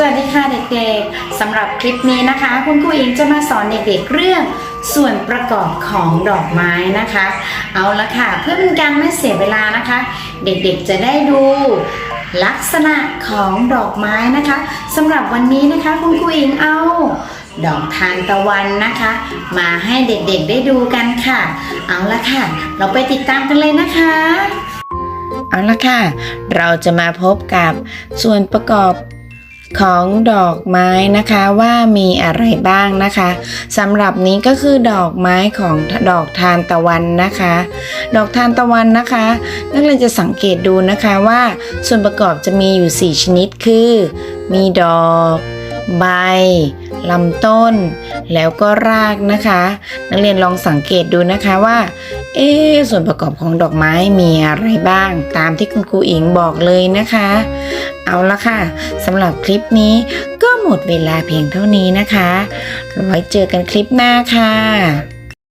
สวัสดีค่ะเด็กๆสำหรับคลิปนี้นะคะ คุณครูอิงจะมาสอนเด็กๆเรื่องส่วนประกอบของดอกไม้นะคะ เอาละค่ะเพื่อเป็นการไม่เสียเวลานะคะ เด็กๆจะได้ดูลักษณะของดอกไม้นะคะสำหรับวันนี้นะคะคุณครูอิงเอา ดอกทานตะวันนะคะ มาให้เด็กๆได้ดูกันค่ะ เอาละค่ะ เราไปติดตามกันเลยนะคะเอาละค่ะ เราจะมาพบกับส่วนประกอบ ของดอกไม้นะคะว่ามีอะไรบ้างนะคะสำหรับนี้ก็คือดอกไม้ของดอกทานตะวันนะคะ ดอกทานตะวันนะคะ นักเรียนจะสังเกตดูนะคะว่าส่วนประกอบจะมีอยู่ 4 ชนิดคือ มีดอก ใบลำต้น แล้วก็รากนะคะ นักเรียนลองสังเกตดูนะคะว่า เอ๊ส่วนประกอบของดอกไม้มีอะไรบ้าง ตามที่คุณครูอิงบอกเลยนะคะ เอาละค่ะสำหรับคลิปนี้ก็หมดเวลาเพียงเท่านี้นะคะไว้เจอกันคลิปหน้าค่ะ